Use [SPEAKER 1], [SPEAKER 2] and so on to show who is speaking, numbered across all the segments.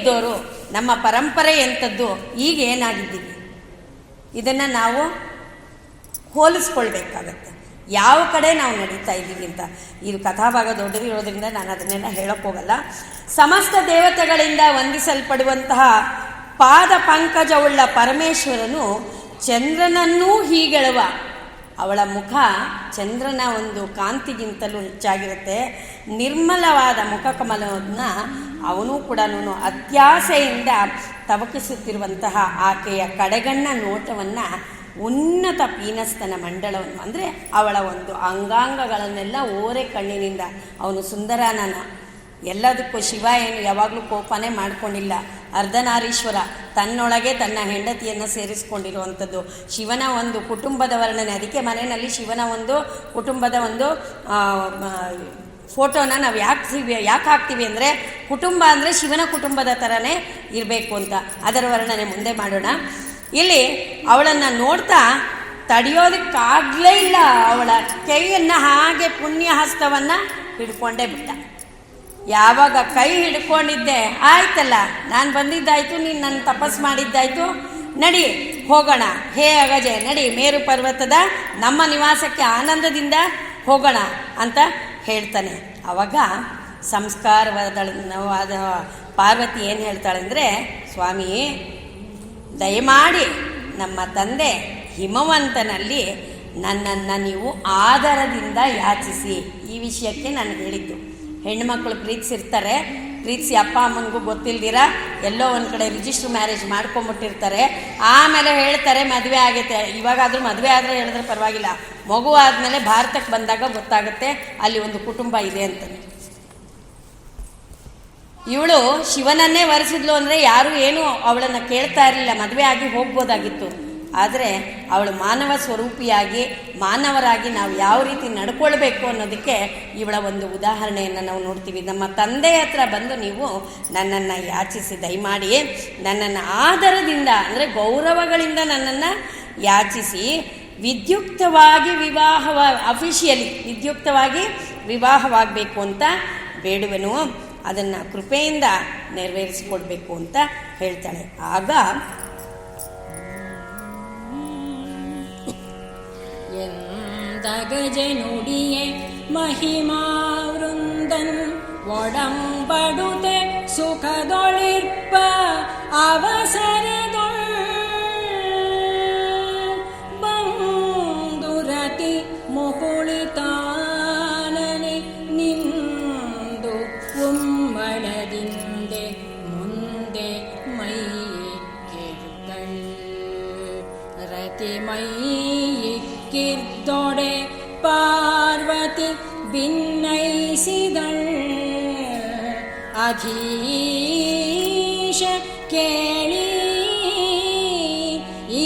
[SPEAKER 1] ಹೇಗಿದ್ದವರು ನಮ್ಮ ಪರಂಪರೆ ಎಂಥದ್ದು ಈಗ ಏನಾಗಿದ್ದೀವಿ ಇದನ್ನು ನಾವು ಹೋಲಿಸ್ಕೊಳ್ಬೇಕಾಗತ್ತೆ. ಯಾವ ಕಡೆ ನಾವು ನಡೀತಾ ಇದ್ದೀವಿ ಅಂತ. ಇದು ಕಥಾಭಾಗ ದೊಡ್ಡದಿರೋದ್ರಿಂದ ನಾನು ಅದನ್ನೆಲ್ಲ ಹೇಳೋಕ್ಕೋಗಲ್ಲ ಸಮಸ್ತ ದೇವತೆಗಳಿಂದ ವಂದಿಸಲ್ಪಡುವಂತಹ ಪಾದ ಪಂಕಜವುಳ್ಳ ಪರಮೇಶ್ವರನು ಚಂದ್ರನನ್ನೂ ಹೀಗೆಳುವ ಅವಳ ಮುಖ ಚಂದ್ರನ ಒಂದು ಕಾಂತಿಗಿಂತಲೂ ಹೆಚ್ಚಾಗಿರುತ್ತೆ. ನಿರ್ಮಲವಾದ ಮುಖಕಮಲವನ್ನು ಅವನು ಕೂಡ ಅತ್ಯಾಸೆಯಿಂದ ತವಕಿಸುತ್ತಿರುವಂತಹ ಆಕೆಯ ಕಡೆಗಣ್ಣ ನೋಟವನ್ನು ಉನ್ನತ ಪೀನಸ್ತನ ಮಂಡಳವನ್ನು ಅಂದರೆ ಅವಳ ಒಂದು ಅಂಗಾಂಗಗಳನ್ನೆಲ್ಲ ಓರೆ ಕಣ್ಣಿನಿಂದ ಅವನು ಸುಂದರನನ ಎಲ್ಲದಕ್ಕೂ ಶಿವ ಏನು ಯಾವಾಗಲೂ ಕೋಪನೇ ಮಾಡ್ಕೊಂಡಿಲ್ಲ. ಅರ್ಧನಾರೀಶ್ವರ ತನ್ನೊಳಗೆ ತನ್ನ ಹೆಂಡತಿಯನ್ನು ಸೇರಿಸ್ಕೊಂಡಿರುವಂಥದ್ದು. ಶಿವನ ಒಂದು ಕುಟುಂಬದ ವರ್ಣನೆ, ಅದಕ್ಕೆ ಮನೆಯಲ್ಲಿ ಶಿವನ ಒಂದು ಕುಟುಂಬದ ಒಂದು ಫೋಟೋನ ನಾವು ಯಾಕೆ ಯಾಕೆ ಹಾಕ್ತೀವಿ ಅಂದರೆ ಕುಟುಂಬ ಅಂದರೆ ಶಿವನ ಕುಟುಂಬದ ಥರನೇ ಇರಬೇಕು ಅಂತ. ಅದರ ವರ್ಣನೆ ಮುಂದೆ ಮಾಡೋಣ. ಇಲ್ಲಿ ಅವಳನ್ನು ನೋಡ್ತಾ ತಡೆಯೋದಕ್ಕಾಗಲೇ ಇಲ್ಲ ಅವಳ ಕೈಯನ್ನು ಹಾಗೆ ಪುಣ್ಯ ಹಸ್ತವನ್ನು ಹಿಡ್ಕೊಂಡೇ ಬಿಟ್ಟ. ಯಾವಾಗ ಕೈ ಹಿಡ್ಕೊಂಡಿದ್ದೆ, ಆಯ್ತಲ್ಲ, ನಾನು ಬಂದಿದ್ದಾಯ್ತು, ನೀನು ನನ್ನ ತಪಸ್ ಮಾಡಿದ್ದಾಯ್ತು, ನಡಿ, ಹೋಗೋಣ. ಹೇ ಅಗಜೆ, ನಡಿ, ಮೇರು ಪರ್ವತದ ನಮ್ಮ ನಿವಾಸಕ್ಕೆ ಆನಂದದಿಂದ ಹೋಗೋಣ ಅಂತ ಹೇಳ್ತಾನೆ. ಅವಾಗ ಸಂಸ್ಕಾರವಾದ ಪಾರ್ವತಿ ಏನು ಹೇಳ್ತಾಳೆ ಅಂದರೆ ಸ್ವಾಮಿ, ದಯಮಾಡಿ ನಮ್ಮ ತಂದೆ ಹಿಮವಂತನಲ್ಲಿ ನನ್ನನ್ನು ನೀವು ಆದರದಿಂದ ಯಾಚಿಸಿ. ಈ ವಿಷಯಕ್ಕೆ ನಾನು ಹೇಳಿದ್ದು. ಹೆಣ್ಮಕ್ಳು ಪ್ರೀತಿಸಿರ್ತಾರೆ. ಪ್ರೀತಿಸಿ ಅಪ್ಪ, ಅಮ್ಮನಿಗೂ ಗೊತ್ತಿಲ್ದಿರ ಎಲ್ಲೋ ಒಂದು ಕಡೆ ರಿಜಿಸ್ಟರ್ ಮ್ಯಾರೇಜ್ ಮಾಡ್ಕೊಂಬಿಟ್ಟಿರ್ತಾರೆ. ಆಮೇಲೆ ಹೇಳ್ತಾರೆ, ಮದುವೆ ಆಗೈತೆ. ಇವಾಗಾದರೂ ಮದುವೆ ಆದರೆ ಹೇಳಿದ್ರೆ ಪರವಾಗಿಲ್ಲ. ಮಗು ಆದಮೇಲೆ ಭಾರತಕ್ಕೆ ಬಂದಾಗ ಗೊತ್ತಾಗುತ್ತೆ ಅಲ್ಲಿ ಒಂದು ಕುಟುಂಬ ಇದೆ ಅಂತ. ಇವಳು ಶಿವನನ್ನೇ ವರೆಸಿದ್ಲು ಅಂದರೆ ಯಾರು ಏನು ಅವಳನ್ನು ಕೇಳ್ತಾ ಇರಲಿಲ್ಲ. ಮದುವೆ ಆಗಿ ಹೋಗ್ಬೋದಾಗಿತ್ತು. ಆದರೆ ಅವಳು ಮಾನವ ಸ್ವರೂಪಿಯಾಗಿ, ಮಾನವರಾಗಿ ನಾವು ಯಾವ ರೀತಿ ನಡ್ಕೊಳ್ಬೇಕು ಅನ್ನೋದಕ್ಕೆ ಇವಳ ಒಂದು ಉದಾಹರಣೆಯನ್ನು ನಾವು ನೋಡ್ತೀವಿ. ನಮ್ಮ ತಂದೆ ಹತ್ರ ಬಂದು ನೀವು ನನ್ನನ್ನು ಯಾಚಿಸಿ, ದಯಮಾಡಿ, ನನ್ನನ್ನು ಆದರದಿಂದ, ಅಂದರೆ ಗೌರವಗಳಿಂದ ನನ್ನನ್ನು ಯಾಚಿಸಿ, ವಿದ್ಯುಕ್ತವಾಗಿ ವಿವಾಹವ, ಅಫಿಷಿಯಲಿ ವಿದ್ಯುಕ್ತವಾಗಿ ವಿವಾಹವಾಗಬೇಕು ಅಂತ ಬೇಡುವೆನು. ಅದನ್ನು ಕೃಪೆಯಿಂದ ನೆರವೇರಿಸಿಕೊಡ್ಬೇಕು ಅಂತ ಹೇಳ್ತಾಳೆ. ಆಗ
[SPEAKER 2] எந்தகஜனுடியே மகிமாவிருந்தன் ஒடம்படுதே சுகதொழிற்ப அவசரதொள் ಅಧೀಶ ಕೇಳಿ ಈ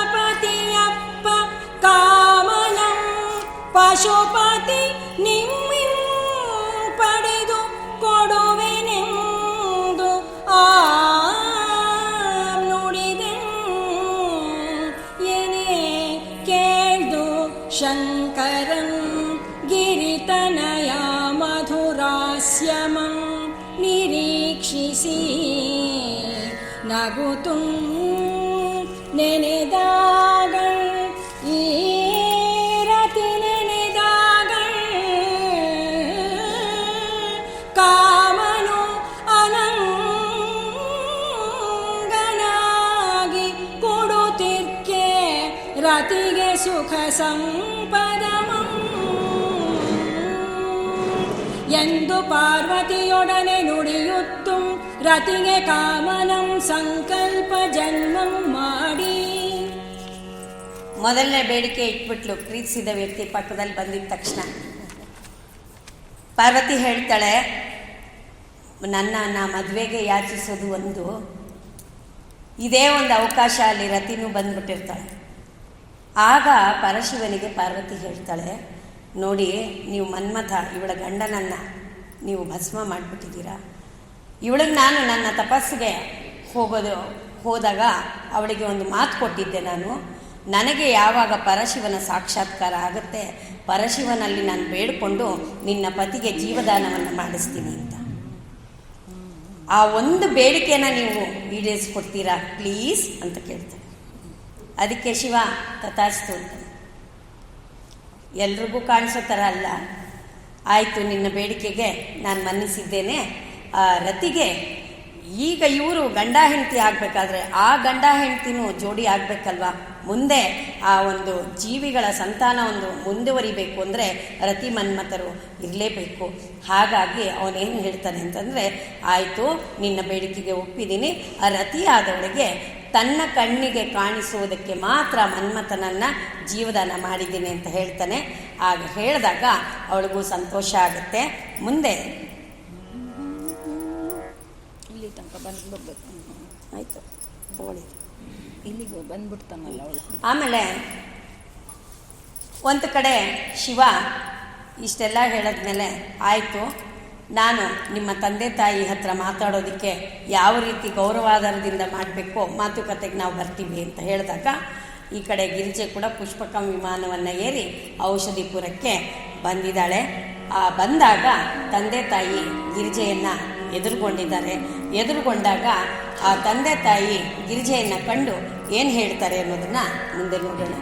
[SPEAKER 2] ಲಲನಾಪತಿಯಪ್ಪ ಕಾಮನಂ ಪಶುಪತಿ ನಿಮ್ಮಿಂ ಪಡೆದು ಕೊಡುವೆನೆಂದು ಆ ಎನೆ ಕೇಳ್ದು ಶಂಕರಂ तस्य मं निरीक्षिसि न नेनेदा ಪಾರ್ವತಿಯೊಡನೆ ನುಡಿಯುತ್ತು, ರತಿಗೆ ಕಾಮನಂ ಸಂಕಲ್ಪ ಜನ್ಮಂ ಮಾಡಿ.
[SPEAKER 1] ಮೊದಲನೇ ಬೇಡಿಕೆ ಇಟ್ಬಿಟ್ಲು ಪ್ರೀತಿಸಿದ ವ್ಯಕ್ತಿ ಪಕ್ಕದಲ್ಲಿ ಬಂದಿದ್ದ ತಕ್ಷಣ. ಪಾರ್ವತಿ ಹೇಳ್ತಾಳೆ, ನನ್ನ, ನಾ ಮದುವೆಗೆ ಯಾಚಿಸೋದು ಒಂದು, ಇದೇ ಒಂದು ಅವಕಾಶ ಅಲ್ಲಿ ರತಿನೂ ಬಂದ್ಬಿಟ್ಟಿರ್ತಾಳೆ. ಆಗ ಪರಶಿವನಿಗೆ ಪಾರ್ವತಿ ಹೇಳ್ತಾಳೆ, ನೋಡಿ, ನೀವು ಮನ್ಮಥ, ಇವಳ ಗಂಡನನ್ನ ನೀವು ಭಸ್ಮ ಮಾಡಿಬಿಟ್ಟಿದ್ದೀರಾ? ಇವಳಿಗೆ ನಾನು ನನ್ನ ತಪಸ್ಸಿಗೆ ಹೋಗೋದು, ಹೋದಾಗ ಅವಳಿಗೆ ಒಂದು ಮಾತು ಕೊಟ್ಟಿದ್ದೆ ನಾನು. ನನಗೆ ಯಾವಾಗ ಪರಶಿವನ ಸಾಕ್ಷಾತ್ಕಾರ ಆಗುತ್ತೆ, ಪರಶಿವನಲ್ಲಿ ನಾನು ಬೇಡಿಕೊಂಡು ನಿನ್ನ ಪತಿಗೆ ಜೀವದಾನವನ್ನು ಮಾಡಿಸ್ತೀನಿ ಅಂತ. ಆ ಒಂದು ಬೇಡಿಕೆನ ನೀವು ಈಡೇರಿಸ್ಕೊಡ್ತೀರಾ? ಪ್ಲೀಸ್ ಅಂತ ಕೇಳ್ತಾರೆ ಅದಕ್ಕೆ ಶಿವ ತಥಾಸ್ತು ಅಂತ ಎಲ್ರಿಗೂ ಕಾಣಿಸೋ ಥರ ಅಲ್ಲ. ಆಯಿತು, ನಿನ್ನ ಬೇಡಿಕೆಗೆ ನಾನು ಮನ್ನಿಸಿದ್ದೇನೆ. ರತಿಗೆ ಈಗ ಇವರು ಗಂಡ ಹೆಂಡತಿ ಆಗಬೇಕಾದ್ರೆ ಆ ಗಂಡ ಹೆಂಡತಿನೂ ಜೋಡಿ ಆಗಬೇಕಲ್ವಾ? ಮುಂದೆ ಆ ಒಂದು ಜೀವಿಗಳ ಸಂತಾನ ಒಂದು ಮುಂದುವರಿಬೇಕು ಅಂದರೆ ರತಿ ಮನ್ಮಥರು ಇರಲೇಬೇಕು. ಹಾಗಾಗಿ ಅವನೇನು ಹೇಳ್ತಾನೆ ಅಂತಂದರೆ, ಆಯಿತು, ನಿನ್ನ ಬೇಡಿಕೆಗೆ ಒಪ್ಪಿದ್ದೀನಿ. ಆ ರತಿ ಆದವಳಿಗೆ ತನ್ನ ಕಣ್ಣಿಗೆ ಕಾಣಿಸುವುದಕ್ಕೆ ಮಾತ್ರ ಮನ್ಮಥನನ್ನು ಜೀವದಾನ ಮಾಡಿದ್ದೀನಿ ಅಂತ ಹೇಳ್ತಾನೆ. ಆಗ ಹೇಳಿದಾಗ ಅವಳಿಗೂ ಸಂತೋಷ ಆಗುತ್ತೆ. ಮುಂದೆ.
[SPEAKER 2] ಇಲ್ಲಿ ತನಕ ಬಂದ್ಬಿಡ್ಬೇಕು
[SPEAKER 1] ಆಯಿತು.
[SPEAKER 2] ಇಲ್ಲಿಗೆ ಬಂದ್ಬಿಡ್ತಾನಲ್ಲ ಅವಳು.
[SPEAKER 1] ಆಮೇಲೆ ಒಂದು ಕಡೆ ಶಿವ ಇಷ್ಟೆಲ್ಲ ಹೇಳಿದ್ಮೇಲೆ ಆಯಿತು. ನಾನು ನಿಮ್ಮ ತಂದೆ ತಾಯಿ ಹತ್ರ ಮಾತಾಡೋದಕ್ಕೆ ಯಾವ ರೀತಿ ಗೌರವಾಧಾರದಿಂದ ಮಾಡಬೇಕೋ ಮಾತುಕತೆಗೆ ನಾವು ಬರ್ತೀವಿ ಅಂತ ಹೇಳಿದಾಗ ಈ ಕಡೆ ಗಿರಿಜೆ ಕೂಡ ಪುಷ್ಪಕ ವಿಮಾನವನ್ನು ಏರಿ ಔಷಧಿಪುರಕ್ಕೆ ಬಂದಿದ್ದಾಳೆ. ಆ ಬಂದಾಗ ತಂದೆ ತಾಯಿ ಗಿರಿಜೆಯನ್ನು ಎದುರುಗೊಂಡಿದ್ದಾರೆ. ಎದುರುಗೊಂಡಾಗ ಆ ತಂದೆ ತಾಯಿ ಗಿರಿಜೆಯನ್ನು ಕಂಡು ಏನು ಹೇಳ್ತಾರೆ ಅನ್ನೋದನ್ನು ಮುಂದೆ ನೋಡೋಣ.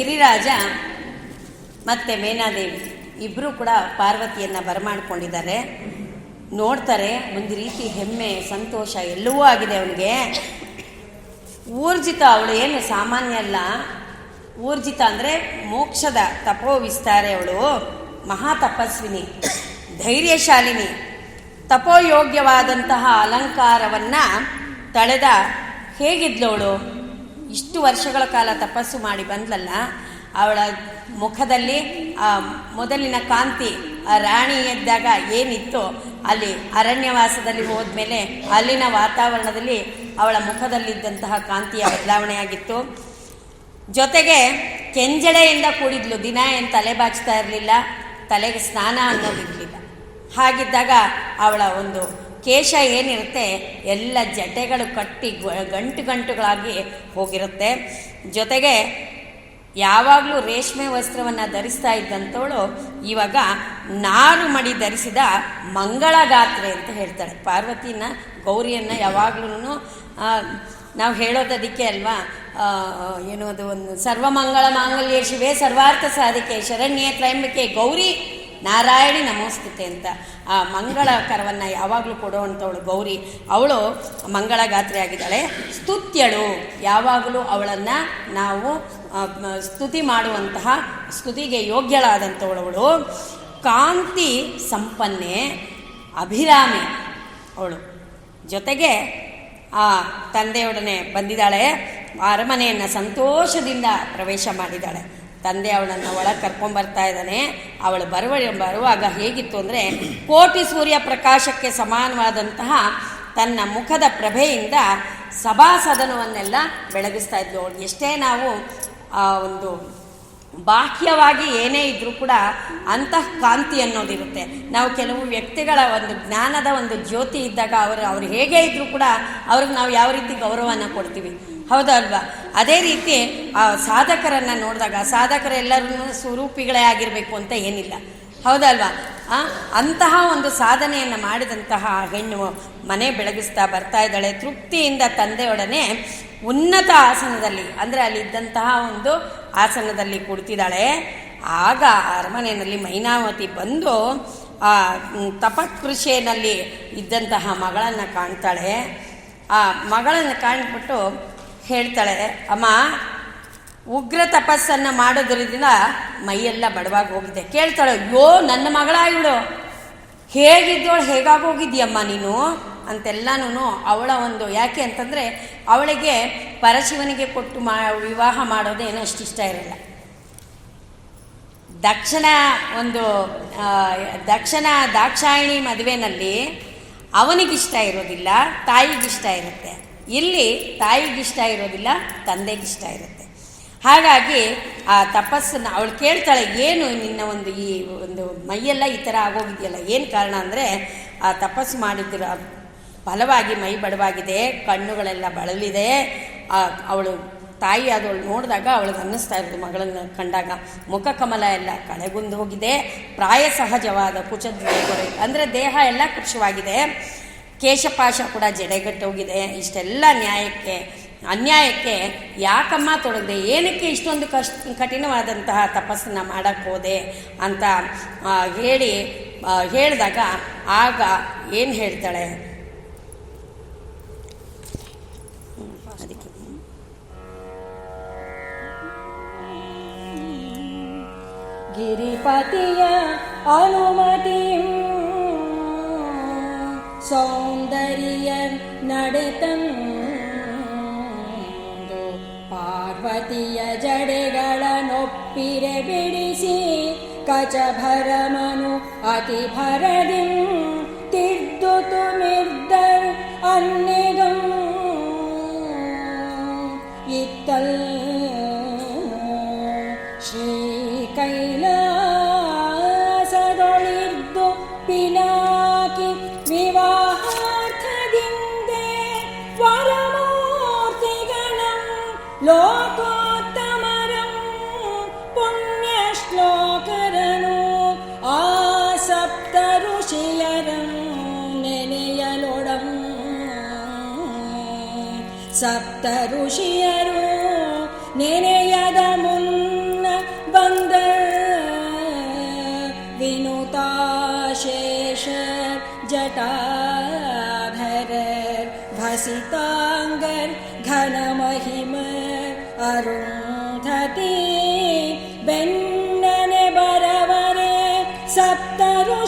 [SPEAKER 2] ಗಿರಿರಾಜ
[SPEAKER 1] ಮತ್ತು ಮೇನಾದೇವಿ ಇಬ್ಬರು ಕೂಡ ಪಾರ್ವತಿಯನ್ನು ಬರಮಾಡ್ಕೊಂಡಿದ್ದಾರೆ. ನೋಡ್ತಾರೆ, ಒಂದು ರೀತಿ ಹೆಮ್ಮೆ, ಸಂತೋಷ ಎಲ್ಲವೂ ಆಗಿದೆ ಅವನಿಗೆ. ಊರ್ಜಿತ ಅವಳು ಏನು ಸಾಮಾನ್ಯ ಅಲ್ಲ. ಊರ್ಜಿತ ಅಂದರೆ ಮೋಕ್ಷದ ತಪೋ ವಿಸ್ತಾರೆ ಅವಳು. ಮಹಾ ತಪಸ್ವಿನಿ ಧೈರ್ಯಶಾಲಿನಿ, ತಪೋಯೋಗ್ಯವಾದಂತಹ ಅಲಂಕಾರವನ್ನು ತಳೆದ ಹೇಗಿದ್ಲು ಅವಳು? ಇಷ್ಟು ವರ್ಷಗಳ ಕಾಲ ತಪಸ್ಸು ಮಾಡಿ ಬಂದ್ಲಲ್ಲ, ಅವಳ ಮುಖದಲ್ಲಿ, ಆ, ಮೊದಲಿನ ಕಾಂತಿ, ಆ ರಾಣಿ ಎದ್ದಾಗ ಏನಿತ್ತು ಅಲ್ಲಿ ಅರಣ್ಯವಾಸದಲ್ಲಿ ಹೋದ್ಮೇಲೆ ಅಲ್ಲಿನ ವಾತಾವರಣದಲ್ಲಿ ಅವಳ ಮುಖದಲ್ಲಿದ್ದಂತಹ ಕಾಂತಿಯ ಬದಲಾವಣೆಯಾಗಿತ್ತು. ಜೊತೆಗೆ ಕೆಂಜಡೆಯಿಂದ ಕೂಡಿದ್ಲು, ದಿನ ಏನು ತಲೆ ಬಾಚ್ತಾ ಇರಲಿಲ್ಲ, ತಲೆಗೆ ಸ್ನಾನ ಅನ್ನೋದಿರಲಿಲ್ಲ. ಹಾಗಿದ್ದಾಗ ಅವಳ ಒಂದು ಕೇಶ ಏನಿರುತ್ತೆ ಎಲ್ಲ ಜಟೆಗಳು ಕಟ್ಟಿ ಗಂಟು ಗಂಟುಗಳಾಗಿ ಹೋಗಿರುತ್ತೆ. ಜೊತೆಗೆ ಯಾವಾಗಲೂ ರೇಷ್ಮೆ ವಸ್ತ್ರವನ್ನು ಧರಿಸ್ತಾ ಇದ್ದಂಥವಳು ಇವಾಗ ನಾರು ಮಡಿ ಧರಿಸಿದ ಮಂಗಳಗಾತ್ರೆ ಅಂತ ಹೇಳ್ತಾಳೆ. ಪಾರ್ವತಿನ ಗೌರಿಯನ್ನು ಯಾವಾಗ್ಲೂ ನಾವು ಹೇಳೋದಕ್ಕೆ ಅಲ್ವಾ? ಏನೋದು ಒಂದು ಸರ್ವಮಂಗಳ ಮಾಂಗಲ್ಯ ಶಿವೇ ಸರ್ವಾರ್ಥ ಸಾಧಿಕೆ ಶರಣ್ಯ ತ್ರೈಂಬಿಕೆ ಗೌರಿ ನಾರಾಯಣಿ ನಮೋಸ್ತುತೆ ಅಂತ. ಆ ಮಂಗಳಕರವನ್ನು ಯಾವಾಗಲೂ ಕೊಡುವಂಥವಳು ಗೌರಿ. ಅವಳು ಮಂಗಳಗಾತ್ರೆ ಆಗಿದ್ದಾಳೆ. ಸ್ತುತ್ಯಳು. ಯಾವಾಗಲೂ ಅವಳನ್ನು ನಾವು ಸ್ತುತಿ ಮಾಡುವಂತಹ, ಸ್ತುತಿಗೆ ಯೋಗ್ಯಳಾದಂಥವಳವಳು ಕಾಂತಿ ಸಂಪನ್ನೆ, ಅಭಿರಾಮಿ ಅವಳು. ಜೊತೆಗೆ, ಆ, ತಂದೆಯೊಡನೆ ಬಂದಿದ್ದಾಳೆ. ಅರಮನೆಯನ್ನು ಸಂತೋಷದಿಂದ ಪ್ರವೇಶ ಮಾಡಿದ್ದಾಳೆ. ತಂದೆ ಅವಳನ್ನು ಒಳಗೆ ಕರ್ಕೊಂಬರ್ತಾ ಇದ್ದಾನೆ. ಅವಳು ಬರುವ ಬರುವಾಗ ಹೇಗಿತ್ತು ಅಂದರೆ ಕೋಟಿ ಸೂರ್ಯ ಪ್ರಕಾಶಕ್ಕೆ ಸಮಾನವಾದಂತಹ ತನ್ನ ಮುಖದ ಪ್ರಭೆಯಿಂದ ಸಭಾಸದನವನ್ನೆಲ್ಲ ಬೆಳಗಿಸ್ತಾ ಇದ್ಲು. ಅವಳು ಎಷ್ಟೇ ನಾವು, ಆ, ಒಂದು ಬಾಹ್ಯವಾಗಿ ಏನೇ ಇದ್ರೂ ಕೂಡ ಅಂತಃ ಕಾಂತಿ ಅನ್ನೋದಿರುತ್ತೆ ನಾವು ಕೆಲವು ವ್ಯಕ್ತಿಗಳ ಒಂದು ಜ್ಞಾನದ ಒಂದು ಜ್ಯೋತಿ ಇದ್ದಾಗ ಅವರು, ಅವ್ರು ಹೇಗೆ ಇದ್ದರೂ ಕೂಡ ಅವ್ರಿಗೆ ನಾವು ಯಾವ ರೀತಿ ಗೌರವನ ಕೊಡ್ತೀವಿ. ಹೌದಾ ಅಲ್ವಾ ಅದೇ ರೀತಿ ಆ ಸಾಧಕರನ್ನು ನೋಡಿದಾಗ ಸಾಧಕರೆಲ್ಲರೂ ಸ್ವರೂಪಿಗಳೇ ಆಗಿರಬೇಕು ಅಂತ ಏನಿಲ್ಲ. ಹೌದಲ್ವಾ? ಅಂತಹ ಒಂದು ಸಾಧನೆಯನ್ನು ಮಾಡಿದಂತಹ ಹೆಣ್ಣು ಮನೆ ಬೆಳಗಿಸ್ತಾ ಬರ್ತಾ ಇದ್ದಾಳೆ. ತೃಪ್ತಿಯಿಂದ ತಂದೆಯೊಡನೆ ಉನ್ನತ ಆಸನದಲ್ಲಿ ಅಂದರೆ ಅಲ್ಲಿದ್ದಂತಹ ಒಂದು ಆಸನದಲ್ಲಿ ಕುಳಿತಿದ್ದಾಳೆ ಆಗ ಅರಮನೆಯಲ್ಲಿ ಮೈನಾವತಿ ಬಂದು ಆ ಮ್, ತಪಕೃಷಿಯಲ್ಲಿ ಇದ್ದಂತಹ ಮಗಳನ್ನು ಕಾಣ್ತಾಳೆ. ಆ ಮಗಳನ್ನು ಕಾಣ್ಬಿಟ್ಟು ಹೇಳ್ತಾಳೆ, ಅಮ್ಮ, ಉಗ್ರ ತಪಸ್ಸನ್ನು ಮಾಡೋದ್ರಿಂದ ಮೈಯೆಲ್ಲ ಬಡವಾಗಿ ಹೋಗಿದೆ. ಕೇಳ್ತಾಳೆ, ಅಯ್ಯೋ, ನನ್ನ ಮಗಳ ಇವಳು ಹೇಗಿದ್ದವಳು ಹೇಗಾಗೋಗಿದ್ಯಮ್ಮ ನೀನು? ಅಂತೆಲ್ಲನೂ ಅವಳ ಒಂದು ಯಾಕೆ ಅಂತಂದರೆ, ಅವಳಿಗೆ ಪರಶಿವನಿಗೆ ಕೊಟ್ಟು ಮಾ, ವಿವಾಹ ಮಾಡೋದೇನೋ ಅಷ್ಟು ಇಷ್ಟ ಇರಲ್ಲ. ದಕ್ಷಿಣ ಒಂದು ದಕ್ಷಿಣ ದಾಕ್ಷಾಯಿಣಿ ಮದುವೆನಲ್ಲಿ ಅವನಿಗಿಷ್ಟ ಇರೋದಿಲ್ಲ, ತಾಯಿಗಿಷ್ಟ ಇರುತ್ತೆ. ಇಲ್ಲಿ ತಾಯಿಗಿಷ್ಟ ಇರೋದಿಲ್ಲ ತಂದೆಗಿಷ್ಟ ಇರುತ್ತೆ. ಹಾಗಾಗಿ ಆ ತಪಸ್ಸನ್ನು ಅವಳು ಕೇಳ್ತಾಳೆ, ಏನು ನಿನ್ನ ಒಂದು ಈ ಒಂದು ಮೈಯೆಲ್ಲ ಈ ಥರ ಆಗೋಗಿದೆಯಲ್ಲ, ಏನು ಕಾರಣ? ಅಂದರೆ, ಆ ತಪಸ್ಸು ಮಾಡಿದ್ರ ಫಲವಾಗಿ ಮೈ ಬಡವಾಗಿದೆ, ಕಣ್ಣುಗಳೆಲ್ಲ ಬಳಲಿದೆ. ಅವಳು ತಾಯಿ ಆದವಳು ನೋಡಿದಾಗ ಅವಳಿಗೆ ಅನ್ನಿಸ್ತಾ ಇರೋದು ಮಗಳನ್ನು ಕಂಡಾಗ. ಮುಖ ಕಮಲ ಎಲ್ಲ ಕಳೆಗುಂದು ಹೋಗಿದೆ, ಪ್ರಾಯ ಸಹಜವಾದ ಕುಚದ ಅಂದರೆ ದೇಹ ಎಲ್ಲ ಕೃಶವಾಗಿದೆ ಕೇಶಪಾಶ ಕೂಡ ಜಡೆಗಟ್ಟೋಗಿದೆ. ಇಷ್ಟೆಲ್ಲ ನ್ಯಾಯಕ್ಕೆ, ಅನ್ಯಾಯಕ್ಕೆ ಯಾಕಮ್ಮ ತೊಡಗಿದೆ? ಏನಕ್ಕೆ ಇಷ್ಟೊಂದು ಕಷ್ಟ, ಕಠಿಣವಾದಂತಹ ತಪಸ್ಸನ್ನು ಮಾಡಕ್ಕೆ ಹೋದೆ ಅಂತ ಹೇಳಿ ಹೇಳಿದಾಗ ಆಗ ಏನು ಹೇಳ್ತಾಳೆ? ಗಿರಿಪತಿಯ ಅದಕ್ಕೆ
[SPEAKER 2] ಗಿರಿಪತಿಯ ಅನುಮತಿಯಂ ಸೌಂದರ್ಯ ನಡೆತಂದು ಪಾರ್ವತಿಯ ಜಡೆಗಳ ನೊಪ್ಪಿರೆ ಬಿಡಿಸಿ ಕಚಭರಮನು ಅತಿ ಭರದಿ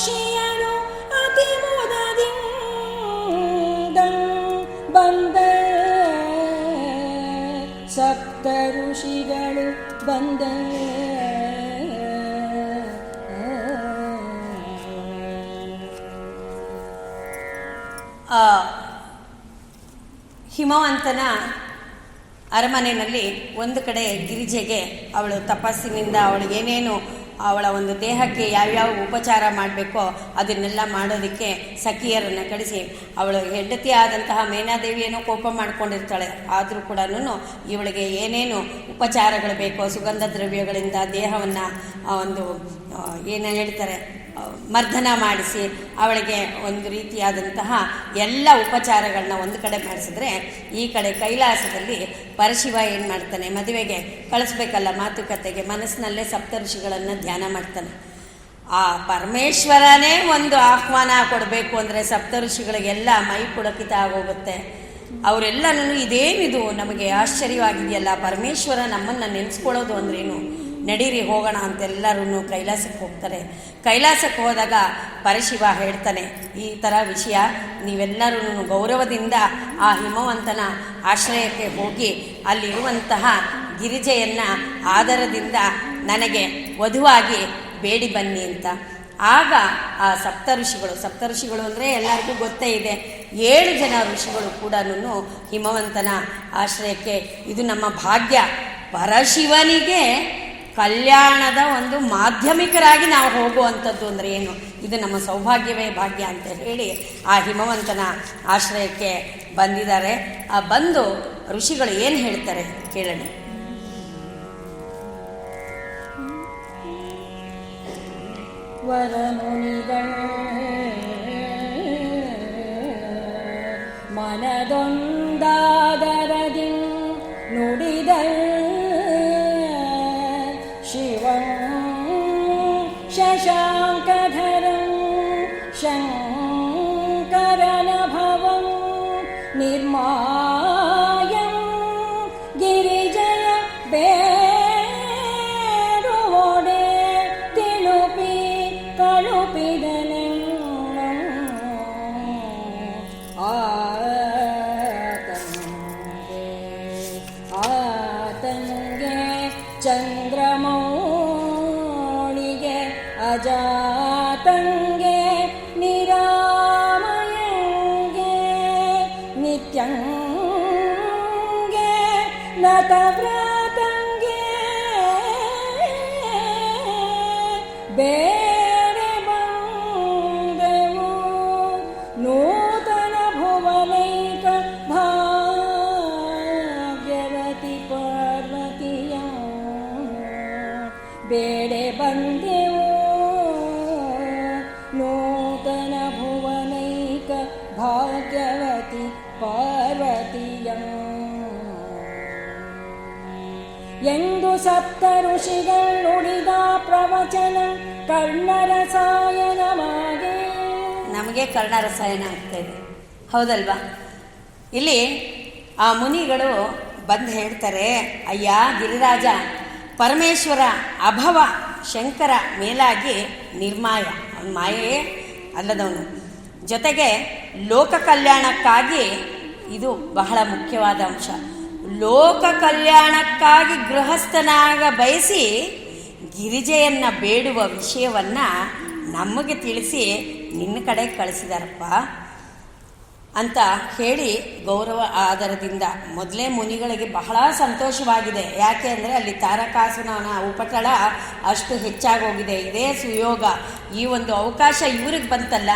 [SPEAKER 2] ಋಷಿಯರು ಅತಿ ಮುದದಿಂದ ಬಂದ ಸಪ್ತ ಋಷಿಗಳು ಬಂದ.
[SPEAKER 1] ಹಿಮವಂತನ ಅರಮನೆಯಲ್ಲಿ ಒಂದು ಕಡೆ ಗಿರಿಜೆಗೆ ಅವಳು ತಪಸ್ಸಿನಿಂದ ಅವಳು ಏನೇನು ಅವಳ ಒಂದು ದೇಹಕ್ಕೆ ಯಾವ್ಯಾವ ಉಪಚಾರ ಮಾಡಬೇಕೋ ಅದನ್ನೆಲ್ಲ ಮಾಡೋದಕ್ಕೆ ಸಖಿಯರನ್ನು ಕಳಿಸಿ. ಅವಳು ಹೆಂಡತಿ ಆದಂತಹ ಮೇನಾದೇವಿಯನ್ನು ಕೋಪ ಮಾಡ್ಕೊಂಡಿರ್ತಾಳೆ. ಆದರೂ ಕೂಡ ಇವಳಿಗೆ ಏನೇನು ಉಪಚಾರಗಳು ಬೇಕೋ ಸುಗಂಧ ದ್ರವ್ಯಗಳಿಂದ ದೇಹವನ್ನು ಒಂದು ಏನು ಹೇಳ್ತಾರೆ? ಮರ್ದನ ಮಾಡಿಸಿ ಅವಳಿಗೆ ಒಂದು ರೀತಿಯಾದಂತಹ ಎಲ್ಲ ಉಪಚಾರಗಳನ್ನ ಒಂದು ಕಡೆ ಮಾಡಿಸಿದ್ರೆ ಈ ಕಡೆ ಕೈಲಾಸದಲ್ಲಿ ಪರಶಿವ ಏನು ಮಾಡ್ತಾನೆ, ಮದುವೆಗೆ ಕಳಿಸ್ಬೇಕಲ್ಲ ಮಾತುಕತೆಗೆ, ಮನಸ್ಸಿನಲ್ಲೇ ಸಪ್ತಋಷಿಗಳನ್ನು ಧ್ಯಾನ ಮಾಡ್ತಾನೆ. ಆ ಪರಮೇಶ್ವರನೇ ಒಂದು ಆಹ್ವಾನ ಕೊಡಬೇಕು ಅಂದರೆ ಸಪ್ತಋಷಿಗಳಿಗೆಲ್ಲ ಮೈ ಪುಡಕಿತ ಆಗೋಗುತ್ತೆ. ಅವರೆಲ್ಲನೂ ಇದೇನಿದು, ನಮಗೆ ಆಶ್ಚರ್ಯವಾಗಿದೆಯಲ್ಲ, ಪರಮೇಶ್ವರ ನಮ್ಮನ್ನು ನೆನೆಸ್ಕೊಳ್ಳೋದು ಅಂದ್ರೇನು? ನಡೀರಿ, ಹೋಗೋಣ ಅಂತೆಲ್ಲರೂ ಕೈಲಾಸಕ್ಕೆ ಹೋಗ್ತಾರೆ. ಕೈಲಾಸಕ್ಕೆ ಹೋದಾಗ ಪರಶಿವ ಹೇಳ್ತಾನೆ, ಈ ಥರ ವಿಷಯ ನೀವೆಲ್ಲರೂ ಗೌರವದಿಂದ ಆ ಹಿಮವಂತನ ಆಶ್ರಯಕ್ಕೆ ಹೋಗಿ ಅಲ್ಲಿರುವಂತಹ ಗಿರಿಜೆಯನ್ನು ಆದರದಿಂದ ನನಗೆ ವಧುವಾಗಿ ಬೇಡಿ ಬನ್ನಿ ಅಂತ. ಆಗ ಆ ಸಪ್ತ ಋಷಿಗಳು ಸಪ್ತ ಋಷಿಗಳು ಅಂದರೆ ಎಲ್ಲರಿಗೂ ಗೊತ್ತೇ ಇದೆ, ಏಳು ಜನ ಋಷಿಗಳು ಕೂಡ ಹಿಮವಂತನ ಆಶ್ರಯಕ್ಕೆ, ಇದು ನಮ್ಮ ಭಾಗ್ಯ. ಪರಶಿವನಿಗೆ ಕಲ್ಯಾಣದ ಒಂದು ಮಾಧ್ಯಮಿಕರಾಗಿ ನಾವು ಹೋಗುವಂಥದ್ದು ಅಂದರೆ ಏನು? ಇದು ನಮ್ಮ ಸೌಭಾಗ್ಯವೇ ಭಾಗ್ಯ ಅಂತ ಹೇಳಿ ಆ ಹಿಮವಂತನ ಆಶ್ರಯಕ್ಕೆ ಬಂದಿದ್ದಾರೆ. ಆ ಬಂದು ಋಷಿಗಳು ಏನು ಹೇಳ್ತಾರೆ ಕೇಳೋಣ.
[SPEAKER 2] ವರಮುನಿಗಳ ಚಂದ್ರಮೌಳಿಗೆ ಅಜಾತಂಗೆ ಸಪ್ತ ಋಷಿಗಳು ನುಡಿದ ಪ್ರವಚನ ಕರ್ಣರಸಾಯನವಾಗೆ.
[SPEAKER 1] ನಮಗೆ ಕರ್ಣರಸಾಯನ ಆಗ್ತಾ ಇದೆ. ಹೌದಲ್ವಾ? ಇಲ್ಲಿ ಆ ಮುನಿಗಳು ಬಂದು ಹೇಳ್ತಾರೆ, ಅಯ್ಯ, ಗಿರಿರಾಜ, ಪರಮೇಶ್ವರ ಅಭವ ಶಂಕರ ಮೇಲಾಗಿ ನಿರ್ಮಾಯ. ಅವನ ಮಾಯೆಯೇ ಅಲ್ಲದವನು. ಜೊತೆಗೆ ಲೋಕ ಕಲ್ಯಾಣಕ್ಕಾಗಿ ಇದು ಬಹಳ ಮುಖ್ಯವಾದ ಅಂಶ. ಲೋಕ ಕಲ್ಯಾಣಕ್ಕಾಗಿ ಗೃಹಸ್ಥನಾಗ ಬಯಸಿ ಗಿರಿಜೆಯನ್ನ ಬೇಡುವ ವಿಷಯವನ್ನ ನಮಗೆ ತಿಳಿಸಿ ನಿನ್ನ ಕಡೆ ಕಳಿಸಿದಾರಪ್ಪ. ಅಂತ ಹೇಳಿ ಗೌರವ ಆಧಾರದಿಂದ ಮೊದಲೇ ಮುನಿಗಳಿಗೆ ಬಹಳ ಸಂತೋಷವಾಗಿದೆ. ಯಾಕೆ ಅಂದರೆ ಅಲ್ಲಿ ತಾರಕಾಸುರನ ಉಪಟಳ ಅಷ್ಟು ಹೆಚ್ಚಾಗೋಗಿದೆ. ಇದೇ ಸುಯೋಗ. ಈ ಒಂದು ಅವಕಾಶ ಇವ್ರಿಗೆ ಬಂತಲ್ಲ.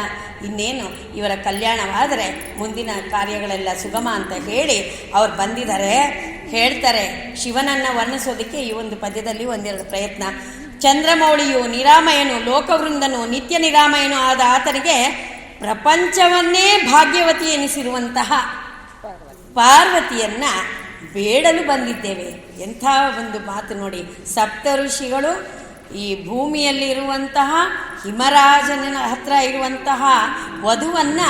[SPEAKER 1] ಇನ್ನೇನು? ಇವರ ಕಲ್ಯಾಣವಾದರೆ ಮುಂದಿನ ಕಾರ್ಯಗಳೆಲ್ಲ ಸುಗಮ ಅಂತ ಹೇಳಿ ಅವ್ರು ಬಂದಿದ್ದಾರೆ ಹೇಳ್ತಾರೆ, ಶಿವನನ್ನು ವರ್ಣಿಸೋದಕ್ಕೆ ಈ ಒಂದು ಪದ್ಯದಲ್ಲಿ ಒಂದೆರಡು ಪ್ರಯತ್ನ. ಚಂದ್ರಮೌಳಿಯು ನಿರಾಮಯನು, ಲೋಕವೃಂದನು ನಿತ್ಯ ನಿರಾಮಯನು ಆದ ಆತನಿಗೆ ಪ್ರಪಂಚವನ್ನೇ ಭಾಗ್ಯವತಿ ಎನಿಸಿರುವಂತಹ ಪಾರ್ವತಿಯನ್ನ ಬೇಡಲು ಬಂದಿದ್ದೇವೆ. ಎಂಥ ಒಂದು ಮಾತು ನೋಡಿ. ಸಪ್ತ ಋಷಿಗಳು ಈ ಭೂಮಿಯಲ್ಲಿರುವಂತಹ ಹಿಮರಾಜನ ಹತ್ರ ಇರುವಂತಹ ವಧುವನ್ನ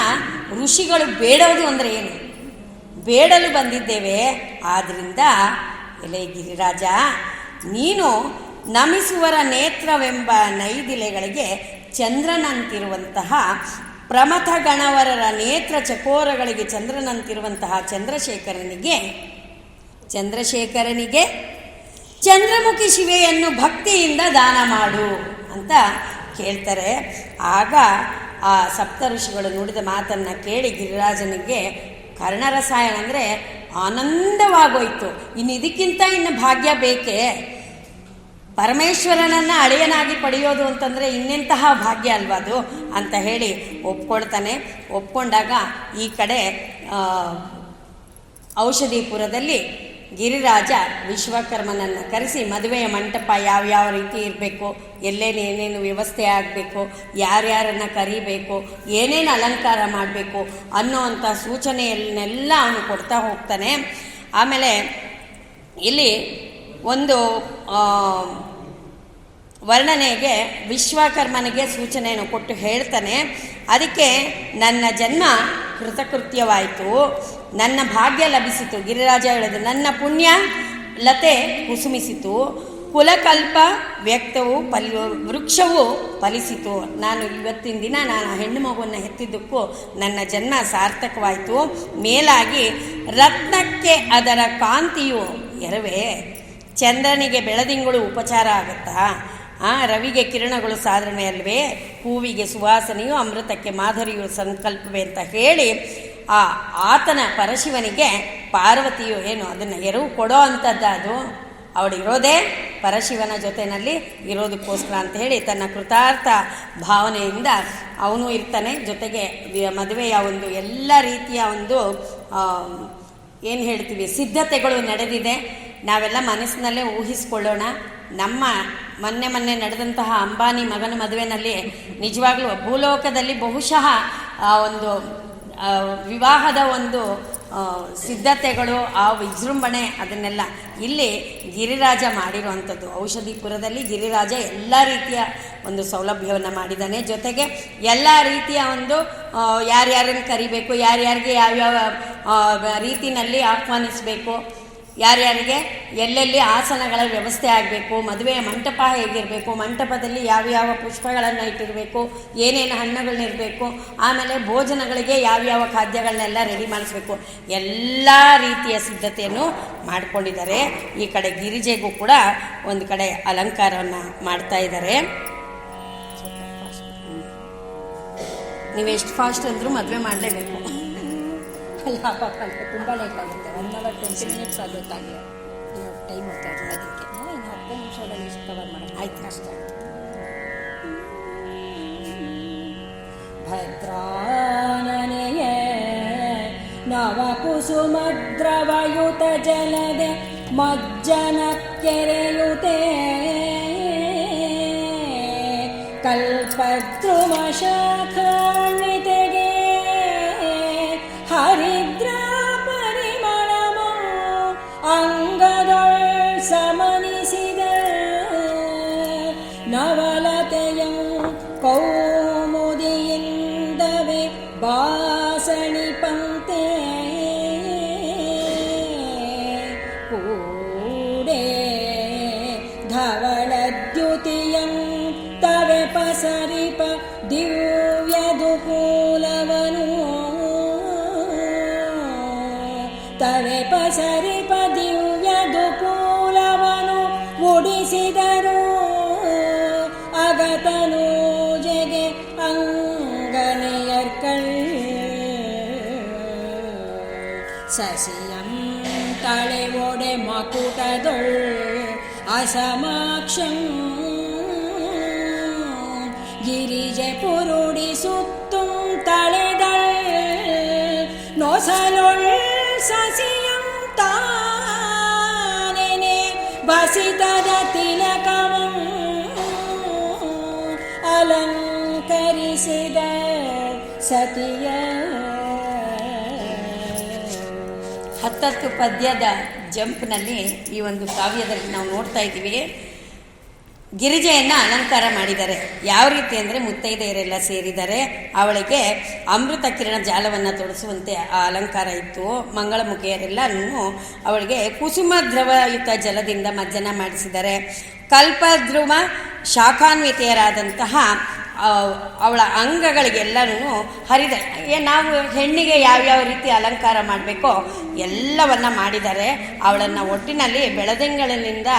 [SPEAKER 1] ಋಷಿಗಳು ಬೇಡೋದು ಅಂದರೆ ಏನು? ಬೇಡಲು ಬಂದಿದ್ದೇವೆ. ಆದ್ರಿಂದ, ಎಲೆ ಗಿರಿರಾಜ, ನೀನು ನಮಿಸುವರ ನೇತ್ರವೆಂಬ ನೈದಿಲೆಗಳಿಗೆ ಚಂದ್ರನಂತಿರುವಂತಹ ಪ್ರಮಥ ಗಣವರರ ನೇತ್ರ ಚಕೋರಗಳಿಗೆ ಚಂದ್ರನಂತಿರುವಂತಹ ಚಂದ್ರಶೇಖರನಿಗೆ ಚಂದ್ರಶೇಖರನಿಗೆ ಚಂದ್ರಮುಖಿ ಶಿವೆಯನ್ನು ಭಕ್ತಿಯಿಂದ ದಾನ ಮಾಡು ಅಂತ ಕೇಳ್ತಾರೆ. ಆಗ ಆ ಸಪ್ತ ಋಷಿಗಳು ನುಡಿದ ಮಾತನ್ನು ಕೇಳಿ ಗಿರಿರಾಜನಿಗೆ ಕರ್ಣರಸಾಯನ ಅಂದರೆ ಆನಂದವಾಗೋಯ್ತು. ಇನ್ನು ಇದಕ್ಕಿಂತ ಇನ್ನು ಭಾಗ್ಯ ಬೇಕೇ? ಪರಮೇಶ್ವರನನ್ನ ಅಳಿಯನಾಗಿ ಪಡೆಯೋದು ಅಂತಂದರೆ ಇನ್ನೆಂತಹ ಭಾಗ್ಯ ಅಲ್ವಾ ಅದು? ಅಂತ ಹೇಳಿ ಒಪ್ಕೊಳ್ತಾನೆ. ಒಪ್ಕೊಂಡಾಗ ಈ ಕಡೆ ಔಷಧಿಪುರದಲ್ಲಿ ಗಿರಿರಾಜ ವಿಶ್ವಕರ್ಮನನ್ನು ಕರೆಸಿ ಮದುವೆಯ ಮಂಟಪ ಯಾವ್ಯಾವ ರೀತಿ ಇರಬೇಕು, ಎಲ್ಲೇನು ಏನೇನು ವ್ಯವಸ್ಥೆ ಆಗಬೇಕು, ಯಾರ್ಯಾರನ್ನು ಕರಿಬೇಕು, ಏನೇನು ಅಲಂಕಾರ ಮಾಡಬೇಕು ಅನ್ನೋವಂಥ ಸೂಚನೆಯನ್ನೆಲ್ಲ ಅವನು ಕೊಡ್ತಾ ಹೋಗ್ತಾನೆ. ಆಮೇಲೆ ಇಲ್ಲಿ ಒಂದು ವರ್ಣನೆಗೆ, ವಿಶ್ವಕರ್ಮನಿಗೆ ಸೂಚನೆಯನ್ನು ಕೊಟ್ಟು ಹೇಳ್ತಾನೆ, ಅದಕ್ಕೆ ನನ್ನ ಜನ್ಮ ಕೃತಕೃತ್ಯವಾಯಿತು. ನನ್ನ ಭಾಗ್ಯ ಲಭಿಸಿತು. ಗಿರಿರಾಜ ಹೇಳೋದು, ನನ್ನ ಪುಣ್ಯ ಲತೆ ಕುಸುಮಿಸಿತು. ಕುಲಕಲ್ಪ ವ್ಯಕ್ತವು ಫಲಿ ವೃಕ್ಷವು ಫಲಿಸಿತು. ನಾನು ಇವತ್ತಿನ ದಿನ ನಾನು ಹೆಣ್ಣು ಮಗುವನ್ನು ಹೆತ್ತಿದ್ದಕ್ಕೂ ನನ್ನ ಜನ್ಮ ಸಾರ್ಥಕವಾಯಿತು. ಮೇಲಾಗಿ ರತ್ನಕ್ಕೆ ಅದರ ಕಾಂತಿಯು ಎರವೇ. ಚಂದ್ರನಿಗೆ ಬೆಳದಿಂಗಳು ಉಪಚಾರ ಆಗುತ್ತಾ? ಆ ರವಿಗೆ ಕಿರಣಗಳು ಸಾಧನೆ ಅಲ್ವೇ? ಹೂವಿಗೆ ಸುವಾಸನೆಯು ಅಮೃತಕ್ಕೆ ಮಾಧುರಿಯು ಸಂಕಲ್ಪವೇ ಅಂತ ಹೇಳಿ ಆ ಆತನ ಪರಶಿವನಿಗೆ ಪಾರ್ವತಿಯು ಏನು ಅದನ್ನು ಎರವು ಕೊಡೋ ಅಂಥದ್ದು ಅದು? ಅವಳು ಇರೋದೇ ಪರಶಿವನ ಜೊತೆಯಲ್ಲಿ ಇರೋದಕ್ಕೋಸ್ಕರ ಅಂತ ಹೇಳಿ ತನ್ನ ಕೃತಾರ್ಥ ಭಾವನೆಯಿಂದ ಅವನು ಇರ್ತಾನೆ. ಜೊತೆಗೆ ಮದುವೆಯ ಒಂದು ಎಲ್ಲ ರೀತಿಯ ಒಂದು ಏನು ಹೇಳ್ತೀವಿ, ಸಿದ್ಧತೆಗಳು ನಡೆದಿದೆ. ನಾವೆಲ್ಲ ಮನಸ್ಸಿನಲ್ಲೇ ಊಹಿಸ್ಕೊಳ್ಳೋಣ. ನಮ್ಮ ಮೊನ್ನೆ ಮೊನ್ನೆ ನಡೆದಂತಹ ಅಂಬಾನಿ ಮಗನ ಮದುವೆನಲ್ಲಿ ನಿಜವಾಗ್ಲೂ ಭೂಲೋಕದಲ್ಲಿ ಬಹುಶಃ ಒಂದು ವಿವಾಹದ ಒಂದು ಸಿದ್ಧತೆಗಳು, ಆ ವಿಜೃಂಭಣೆ ಅದನ್ನೆಲ್ಲ ಇಲ್ಲಿ ಗಿರಿರಾಜ ಮಾಡಿರುವಂಥದ್ದು. ಔಷಧಿಪುರದಲ್ಲಿ ಗಿರಿರಾಜ ಎಲ್ಲ ರೀತಿಯ ಒಂದು ಸೌಲಭ್ಯವನ್ನು ಮಾಡಿದ್ದಾನೆ. ಜೊತೆಗೆ ಎಲ್ಲ ರೀತಿಯ ಒಂದು ಯಾರ್ಯಾರನ್ನು ಕರಿಬೇಕು, ಯಾರ್ಯಾರಿಗೆ ಯಾವ್ಯಾವ ರೀತಿಯಲ್ಲಿ ಆಹ್ವಾನಿಸಬೇಕು ಯಾರ್ಯಾರಿಗೆ? ಎಲ್ಲೆಲ್ಲಿ ಆಸನಗಳ ವ್ಯವಸ್ಥೆ ಆಗಬೇಕು, ಮದುವೆಯ ಮಂಟಪ ಹೇಗಿರಬೇಕು, ಮಂಟಪದಲ್ಲಿ ಯಾವ್ಯಾವ ಪುಷ್ಪಗಳನ್ನು ಇಟ್ಟಿರಬೇಕು, ಏನೇನು ಹಣ್ಣುಗಳನ್ನಿರಬೇಕು ಆಮೇಲೆ ಭೋಜನಗಳಿಗೆ ಯಾವ್ಯಾವ ಖಾದ್ಯಗಳನ್ನೆಲ್ಲ ರೆಡಿ ಮಾಡಿಸ್ಬೇಕು. ಎಲ್ಲ ರೀತಿಯ ಸಿದ್ಧತೆಯನ್ನು ಮಾಡಿಕೊಂಡಿದ್ದಾರೆ. ಈ ಕಡೆ ಗಿರಿಜೆಗೂ ಕೂಡ ಒಂದು ಕಡೆ ಅಲಂಕಾರವನ್ನು ಮಾಡ್ತಾ ಇದ್ದಾರೆ. ನೀವು ಎಷ್ಟು ಫಾಸ್ಟ್ ಅಂದರೂ ಮದುವೆ ಮಾಡಲೇಬೇಕು.
[SPEAKER 2] ತುಂಬ ಲೇಟ್ ಆಗುತ್ತೆ ಒನ್ ಅವರ್ ಟ್ವೆಂಟಿ ಮಿನಿಟ್ಸ್ ಆಗುತ್ತಾಗಲೇ ಟೈಮ್ ಹೋಗ್ತಾ ಇದೆ ಅದಕ್ಕೆ. ಇನ್ನು ಹತ್ತು ನಿಮಿಷದಲ್ಲಿ ಕವರ್ ಮಾಡೋಣ.
[SPEAKER 1] ಆಯ್ತು ಅಷ್ಟೇ.
[SPEAKER 2] ಭದ್ರಾನನೆಯ ನವಕುಸುಮದ್ರವಯುತ ಜಲದೆ ಮಜ್ಜನ ಕೆರೆಯುತೆ. ಕಲ್ಪದ್ರುಮಶಾಖಾನ್ವಿತೆಗೆ ಸಸಿಯಂ ತಳೆ ಒಡೆ ಮಕುಟದೊಳ್ ಅಸಮಾಕ್ಷಂ ಗಿರಿಜೆ ಪುರುಡಿ ಸುತ್ತುಂ ತಳೆದಳ್ ನೊಸಲೊಳ್ ಸಸಿಯಂ ತಾನೆನೆ ಬಸಿತದ ತಿಲಕವಂ ಅಲಂಕರಿಸಿದ ಸತಿಯ
[SPEAKER 1] ಹತ್ತತ್ತು ಪದ್ಯದ ಜಂಪ್ನಲ್ಲಿ ಈ ಒಂದು ಕಾವ್ಯದಲ್ಲಿ ನಾವು ನೋಡ್ತಾ ಇದ್ದೀವಿ. ಗಿರಿಜೆಯನ್ನು ಅಲಂಕಾರ ಮಾಡಿದ್ದಾರೆ. ಯಾವ ರೀತಿ ಅಂದರೆ ಮುತ್ತೈದೆಯರೆಲ್ಲ ಸೇರಿದ್ದಾರೆ. ಅವಳಿಗೆ ಅಮೃತ ಕಿರಣ ಜಾಲವನ್ನು ತೊಡಸುವಂತೆ ಆ ಅಲಂಕಾರ ಇತ್ತು. ಮಂಗಳಮುಖಿಯರೆಲ್ಲನೂ ಅವಳಿಗೆ ಕುಸುಮ ದ್ರವಯುತ ಜಲದಿಂದ ಮಜ್ಜನ ಮಾಡಿಸಿದ್ದಾರೆ. ಕಲ್ಪದ್ರುಮ ಶಾಖಾನ್ವಿತೆಯರಾದಂತಹ ಅವಳ ಅಂಗಗಳಿಗೆಲ್ಲನೂ ಹರಿದ. ನಾವು ಹೆಣ್ಣಿಗೆ ಯಾವ್ಯಾವ ರೀತಿ ಅಲಂಕಾರ ಮಾಡಬೇಕೋ ಎಲ್ಲವನ್ನ ಮಾಡಿದ್ದಾರೆ ಅವಳನ್ನು ಒಟ್ಟಿನಲ್ಲಿ ಬೆಳದಿಂಗಳಿನಿಂದ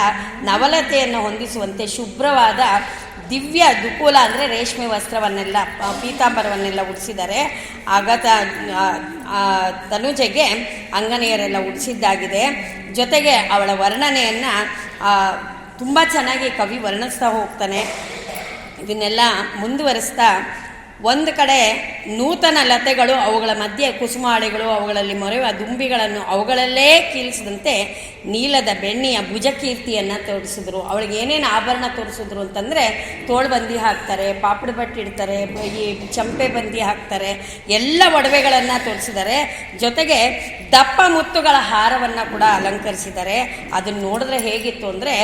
[SPEAKER 1] ನವಲತೆಯನ್ನು ಹೊಂದಿಸುವಂತೆ ಶುಭ್ರವಾದ ದಿವ್ಯ ದುಕೂಲ ಅಂದರೆ ರೇಷ್ಮೆ ವಸ್ತ್ರವನ್ನೆಲ್ಲ ಪೀತಾಂಬರವನ್ನೆಲ್ಲ ಉಡಿಸಿದ್ದಾರೆ ಆಗತ ತನುಜೆಗೆ ಅಂಗನೆಯರೆಲ್ಲ ಉಡಿಸಿದ್ದಾಗಿದೆ. ಜೊತೆಗೆ ಅವಳ ವರ್ಣನೆಯನ್ನು ತುಂಬ ಚೆನ್ನಾಗಿ ಕವಿ ವರ್ಣಿಸ್ತಾ ಹೋಗ್ತಾನೆ. ಇದನ್ನೆಲ್ಲ ಮುಂದುವರಿಸ್ತಾ ಒಂದು ಕಡೆ ನೂತನ ಲತೆಗಳು, ಅವುಗಳ ಮಧ್ಯೆ ಕುಸುಮಾಳೆಗಳು, ಅವುಗಳಲ್ಲಿ ಮೊರೆಯುವ ದುಂಬಿಗಳನ್ನು ಅವುಗಳಲ್ಲೇ ಕೀಲಿಸಿದಂತೆ ನೀಲದ ಬೆಣ್ಣೆಯ ಭುಜಕೀರ್ತಿಯನ್ನು ತೋರಿಸಿದ್ರು. ಅವಳಿಗೆ ಏನೇನು ಆಭರಣ ತೋರಿಸಿದ್ರು ಅಂತಂದರೆ ತೋಳ್ಬಂದಿ ಹಾಕ್ತಾರೆ, ಪಾಪಡ್ ಬಟ್ಟೆ ಇಡ್ತಾರೆ, ಈ ಚಂಪೆ ಬಂದಿ ಹಾಕ್ತಾರೆ, ಎಲ್ಲ ಒಡವೆಗಳನ್ನು ತೋರಿಸಿದ್ದಾರೆ. ಜೊತೆಗೆ ದಪ್ಪ ಮುತ್ತುಗಳ ಹಾರವನ್ನು ಕೂಡ ಅಲಂಕರಿಸಿದ್ದಾರೆ. ಅದನ್ನು ನೋಡಿದ್ರೆ ಹೇಗಿತ್ತು ಅಂದರೆ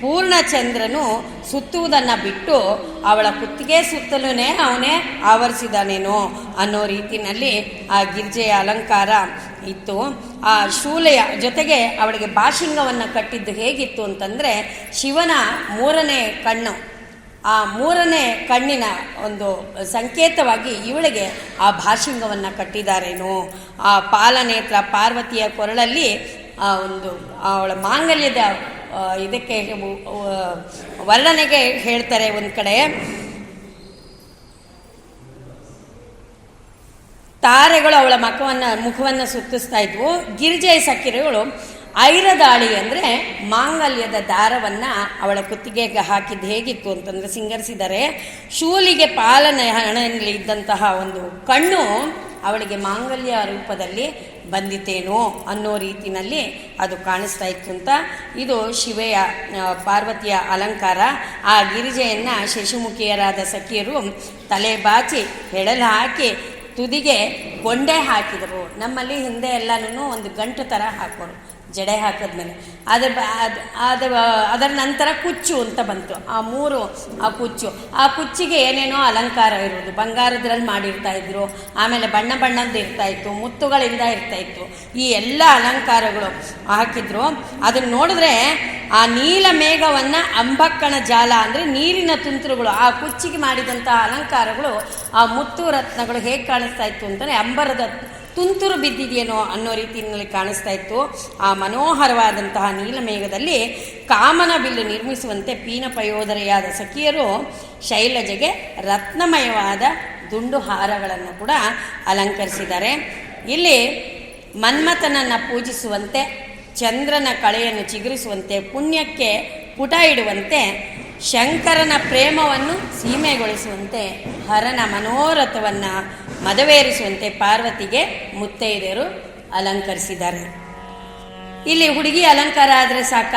[SPEAKER 1] ಪೂರ್ಣಚಂದ್ರನು ಸುತ್ತುವುದನ್ನು ಬಿಟ್ಟು ಅವಳ ಕುತ್ತಿಗೆ ಸುತ್ತಲೂ ಅವನೇ ಆವರಿಸಿದಾನೇನೋ ಅನ್ನೋ ರೀತಿಯಲ್ಲಿ ಆ ಗಿರ್ಜೆಯ ಅಲಂಕಾರ ಇತ್ತು. ಆ ಶೂಲೆಯ ಜೊತೆಗೆ ಅವಳಿಗೆ ಬಾಶಿಂಗವನ್ನು ಕಟ್ಟಿದ್ದು ಹೇಗಿತ್ತು ಅಂತಂದರೆ ಶಿವನ ಮೂರನೇ ಕಣ್ಣು. ಆ ಮೂರನೇ ಕಣ್ಣಿನ ಒಂದು ಸಂಕೇತವಾಗಿ ಇವಳಿಗೆ ಆ ಭಾಷಿಂಗವನ್ನು ಕಟ್ಟಿದ್ದಾರೇನೋ ಆ ಪಾಲನೇತ್ರ ಪಾರ್ವತಿಯ ಕೊರಳಲ್ಲಿ ಆ ಒಂದು ಅವಳ ಮಾಂಗಲ್ಯದ ಇದಕ್ಕೆ ವರ್ಣನೆಗೆ ಹೇಳ್ತಾರೆ ಒಂದು ಕಡೆ. ತಾರೆಗಳು ಅವಳ ಮಖವನ್ನು, ಮುಖವನ್ನು ಸುತ್ತಿಸ್ತಾ ಇದ್ವು. ಗಿರಿಜಯ ಸಕ್ಕಿರೆಗಳು ಐರದಾಳಿ ಅಂದರೆ ಮಾಂಗಲ್ಯದ ದಾರವನ್ನು ಅವಳ ಕುತ್ತಿಗೆಗೆ ಹಾಕಿದ್ದು ಹೇಗಿತ್ತು ಅಂತಂದರೆ ಸಿಂಗರಿಸಿದರೆ, ಶೂಲಿಗೆ ಪಾಲನೆ ಹಣೆಯಲ್ಲಿ ಇದ್ದಂತಹ ಒಂದು ಕಣ್ಣು ಅವಳಿಗೆ ಮಾಂಗಲ್ಯ ರೂಪದಲ್ಲಿ ಬಂದಿತೇನೋ ಅನ್ನೋ ರೀತಿನಲ್ಲಿ ಅದು ಕಾಣಿಸ್ತಾ ಇತ್ತು ಅಂತ. ಇದು ಶಿವೆಯ ಪಾರ್ವತಿಯ ಅಲಂಕಾರ. ಆ ಗಿರಿಜೆಯನ್ನು ಶಶಿಮುಖಿಯರಾದ ಸಖಿಯರು ತಲೆ ಬಾಚಿ ಹೆಳಲು ಹಾಕಿ ತುದಿಗೆ ಗೊಂಡೆ ಹಾಕಿದರು. ನಮ್ಮಲ್ಲಿ ಹಿಂದೆ ಎಲ್ಲನೂ ಒಂದು ಗಂಟು ಥರ ಹಾಕೋರು. ಜಡೆ ಹಾಕಿದ್ಮೇಲೆ ಅದ್- ಅದು ಅದರ ನಂತರ ಕುಚ್ಚು ಅಂತ ಬಂತು. ಆ ಮೂರು, ಆ ಕುಚ್ಚು. ಆ ಕುಚ್ಚಿಗೆ ಏನೇನೋ ಅಲಂಕಾರ ಇರೋದು ಬಂಗಾರದ್ರಲ್ಲಿ ಮಾಡಿರ್ತಾ ಇದ್ರು. ಆಮೇಲೆ ಬಣ್ಣ ಬಣ್ಣದ್ದು ಇರ್ತಾ ಇತ್ತು. ಮುತ್ತುಗಳಿಂದ ಇರ್ತಾ ಇತ್ತು. ಈ ಎಲ್ಲ ಅಲಂಕಾರಗಳು ಹಾಕಿದ್ರು. ಅದನ್ನ ನೋಡಿದ್ರೆ ಆ ನೀಲ ಮೇಘವನ್ನ ಅಂಬಕ್ಕಣ ಜಾಲ ಅಂದ್ರೆ ನೀರಿನ ತುಂತುರುಗಳು, ಆ ಕುಚ್ಚಿಗೆ ಮಾಡಿದಂತಹ ಅಲಂಕಾರಗಳು, ಆ ಮುತ್ತು ರತ್ನಗಳು ಹೇಗೆ ಕಾಣಿಸ್ತಾ ಇತ್ತು ಅಂತಂದ್ರೆ ಅಂಬರದ ತುಂತುರು ಬಿದ್ದಿದೆಯೇನೋ ಅನ್ನೋ ರೀತಿಯಲ್ಲಿ ಕಾಣಿಸ್ತಾ ಇತ್ತು. ಆ ಮನೋಹರವಾದಂತಹ ನೀಲಮೇಘದಲ್ಲಿ ಕಾಮನ ಬಿಲ್ಲು ನಿರ್ಮಿಸುವಂತೆ ಪೀನ ಪಯೋಧರೆಯಾದ ಸಖಿಯರು ಶೈಲಜೆಗೆ ರತ್ನಮಯವಾದ ದುಂಡು ಹಾರಗಳನ್ನು ಕೂಡ ಅಲಂಕರಿಸಿದ್ದಾರೆ. ಇಲ್ಲಿ ಮನ್ಮಥನನ್ನು ಪೂಜಿಸುವಂತೆ, ಚಂದ್ರನ ಕಳೆಯನ್ನು ಚಿಗುರಿಸುವಂತೆ, ಪುಣ್ಯಕ್ಕೆ ಪುಟ ಇಡುವಂತೆ, ಶಂಕರನ ಪ್ರೇಮವನ್ನು ಸೀಮೆಗೊಳಿಸುವಂತೆ ಹರನ ಮನೋರಥವನ್ನು ಮದವೇರಿಸುವಂತೆ ಪಾರ್ವತಿಗೆ ಮುತ್ತೈದೆಯರು ಅಲಂಕರಿಸಿದ್ದಾರೆ. ಇಲ್ಲಿ ಹುಡುಗಿ ಅಲಂಕಾರ ಆದರೆ ಸಾಕ?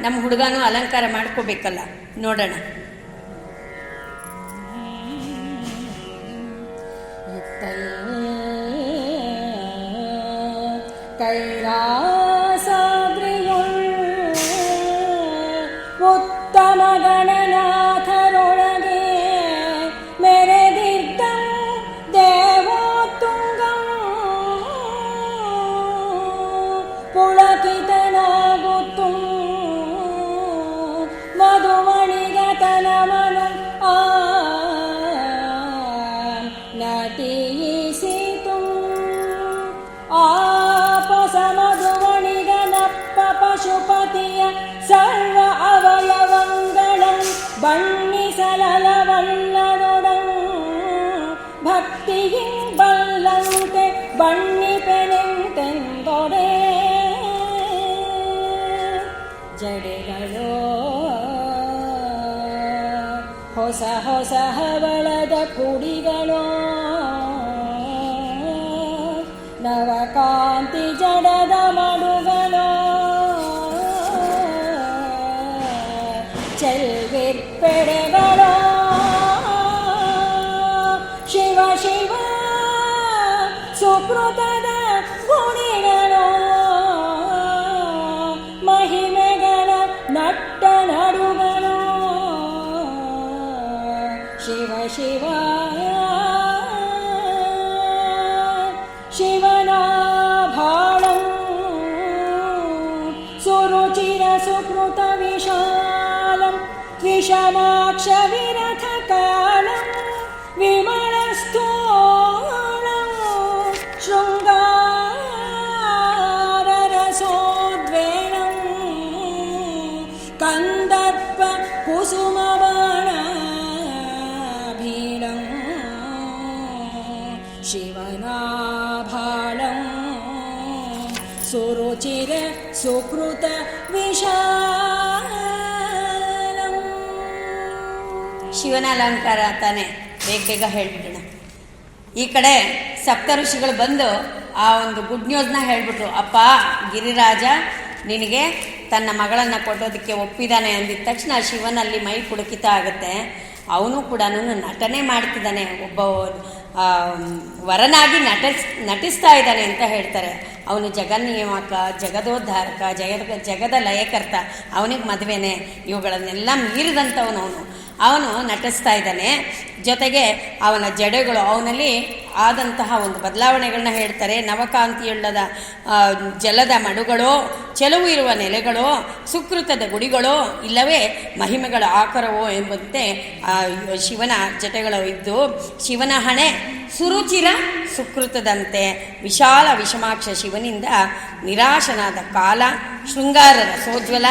[SPEAKER 1] ನಮ್ಮ ಹುಡುಗನೂ ಅಲಂಕಾರ ಮಾಡ್ಕೋಬೇಕಲ್ಲ. ನೋಡೋಣ.
[SPEAKER 2] ಕೈಲಾಸಾದ್ರಿಯುಳ್ ಉತ್ತಮ ಬಣ್ಣಿಸಲಲವಲ್ಲದೊಡಂ ಭಕ್ತಿಯಿಂ ಬಲ್ಲಂತೆ ಬಣ್ಣಿಪೆನೆಂತೆಂದೊಡೆ ಜಡೆಗಳೋ. ಹೊಸ ಹೊಸ ಹವಳದ ಕುಡಿಗಳೋ. ನವಕಾಂತಿ ಸುಕೃತದ ಗುಣಿಗಳೋ ಮಹಿಮೆಗಳ ನಟ್ಟ ನಡುಗಳು ಶಿವ ಶಿವ ಶಿವನ
[SPEAKER 1] ಅಲಂಕಾರ ತಾನೆ. ಬೇಗ ಬೇಗ ಈ ಕಡೆ ಸಪ್ತ ಋಷಿಗಳು ಬಂದು ಆ ಒಂದು ಗುಡ್ ನ್ಯೂಸ್ನ ಹೇಳ್ಬಿಟ್ರು. ಅಪ್ಪ, ಗಿರಿರಾಜ, ನಿನಗೆ ತನ್ನ ಮಗಳನ್ನು ಕೊಡೋದಕ್ಕೆ ಒಪ್ಪಿದ್ದಾನೆ ಅಂದಿದ ತಕ್ಷಣ ಶಿವನಲ್ಲಿ ಮೈ ಕುಡುಕಿತ ಆಗುತ್ತೆ. ಅವನು ಕೂಡ ನಟನೆ ಮಾಡ್ತಿದ್ದಾನೆ. ಒಬ್ಬ ವರನಾಗಿ ನಟಿಸ್, ನಟಿಸ್ತಾ ಇದ್ದಾನೆ ಅಂತ ಹೇಳ್ತಾರೆ. ಅವನು ಜಗನ್ನಿಯಮಕ, ಜಗದೋದ್ಧಾರಕ ಜಗದ ಜಗದ ಲಯಕರ್ತ. ಅವನಿಗೆ ಮದುವೆನೆ. ಇವುಗಳನ್ನೆಲ್ಲ ಮೀರಿದಂಥವನು ಅವನು ಅವನು ನಟಿಸ್ತಾ ಇದ್ದಾನೆ. ಜೊತೆಗೆ ಅವನ ಜಡೆಗಳು ಅವನಲ್ಲಿ ಆದಂತಹ ಒಂದು ಬದಲಾವಣೆಗಳನ್ನ ಹೇಳ್ತಾರೆ. ನವಕಾಂತಿಯುಳ್ಳದ ಜಲದ ಮಡುಗಳು, ಚೆಲುವು ಇರುವ ನೆಲೆಗಳು, ಸುಕೃತದ ಗುಡಿಗಳು, ಇಲ್ಲವೇ ಮಹಿಮೆಗಳ ಆಕರವೋ ಎಂಬಂತೆ ಶಿವನ ಜಟೆಗಳು ಇದ್ದು, ಶಿವನ ಹಣೆ ಸುರುಚಿರ ಸುಕೃತದಂತೆ, ವಿಶಾಲ ವಿಷಮಾಕ್ಷ ಶಿವನಿಂದ ನಿರಾಶನಾದ ಕಾಲ, ಶೃಂಗಾರ ರಸೋಜ್ವಲ